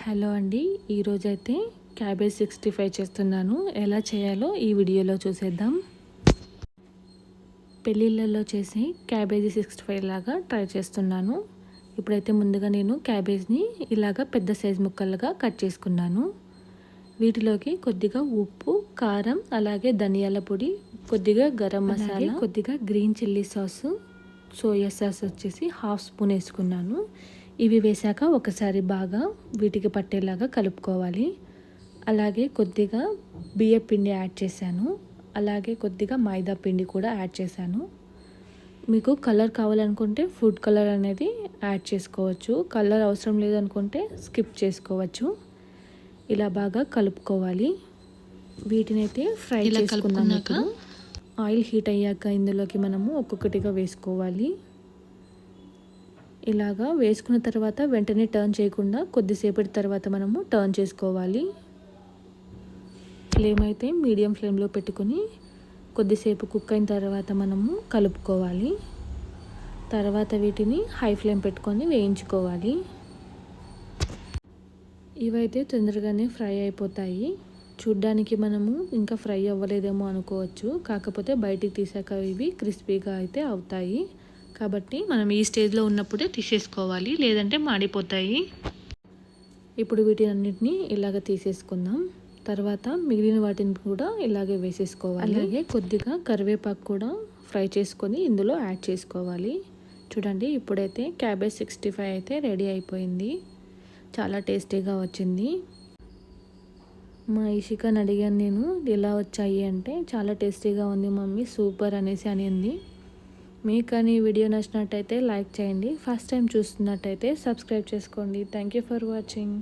Hello అండి ఈరోజైతే cabbage sixty five చేస్తున్నాను. ఎలా చేయాలో ఈ వీడియోలో చూసేద్దాం. పెళ్ళిళ్ళల్లో చేసే క్యాబేజీ సిక్స్టీ ఫైవ్ లాగా ట్రై చేస్తున్నాను. ఇప్పుడైతే ముందుగా నేను క్యాబేజ్ని ఇలాగా పెద్ద సైజ్ ముక్కలుగా కట్ చేసుకున్నాను. వీటిలోకి కొద్దిగా ఉప్పు కారం అలాగే ధనియాల పొడి కొద్దిగా గరం మసాలా కొద్దిగా green chilli sauce soya sauce వచ్చేసి హాఫ్ స్పూన్ వేసుకున్నాను. ఇవి వేశాక ఒకసారి బాగా వీటికి పట్టేలాగా కలుపుకోవాలి. అలాగే కొద్దిగా బియ్య పిండి యాడ్ చేశాను. అలాగే కొద్దిగా మైదా పిండి కూడా యాడ్ చేశాను. మీకు కలర్ కావాలనుకుంటే ఫుడ్ కలర్ అనేది యాడ్ చేసుకోవచ్చు. కలర్ అవసరం లేదనుకుంటే స్కిప్ చేసుకోవచ్చు. ఇలా బాగా కలుపుకోవాలి. వీటిని అయితే ఫ్రై చేసుకున్నాక ఆయిల్ హీట్ అయ్యాక ఇందులోకి మనము ఒక్కొక్కటిగా వేసుకోవాలి. ఇలాగా వేసుకున్న తర్వాత వెంటనే టర్న్ చేయకుండా కొద్దిసేపటి తర్వాత మనము టర్న్ చేసుకోవాలి. ఫ్లేమ్ అయితే మీడియం ఫ్లేమ్లో పెట్టుకొని కొద్దిసేపు కుక్ అయిన తర్వాత మనము కలుపుకోవాలి. తర్వాత వీటిని హై ఫ్లేమ్ పెట్టుకొని వేయించుకోవాలి. ఇవైతే తొందరగానే ఫ్రై అయిపోతాయి. చూడ్డానికి మనము ఇంకా ఫ్రై అవ్వలేదేమో అనుకోవచ్చు. కాకపోతే బయటికి తీసాక ఇవి క్రిస్పీగా అయితే అవుతాయి. కాబట్టి మనం ఈ స్టేజ్లో ఉన్నప్పుడే తీసేసుకోవాలి లేదంటే మాడిపోతాయి. ఇప్పుడు వీటినన్నిటిని ఇలాగ తీసేసుకుందాం. తర్వాత మిగిలిన వాటిని కూడా ఇలాగే వేసేసుకోవాలి. అలాగే కొద్దిగా కరివేపాకు కూడా ఫ్రై చేసుకొని ఇందులో యాడ్ చేసుకోవాలి. చూడండి ఇప్పుడైతే క్యాబేజ్ సిక్స్టీ ఫైవ్ అయితే రెడీ అయిపోయింది. చాలా టేస్టీగా వచ్చింది. మా ఇషికని అడిగాను నేను ఎలా వచ్చాయి? అంటే చాలా టేస్టీగా ఉంది మమ్మీ సూపర్ అనేసి అనింది. మీకు కానీ వీడియో నచ్చినట్టయితే లైక్ చేయండి. ఫస్ట్ టైం చూస్తున్నట్టయితే సబ్స్క్రైబ్ చేసుకోండి. Thank you for watching.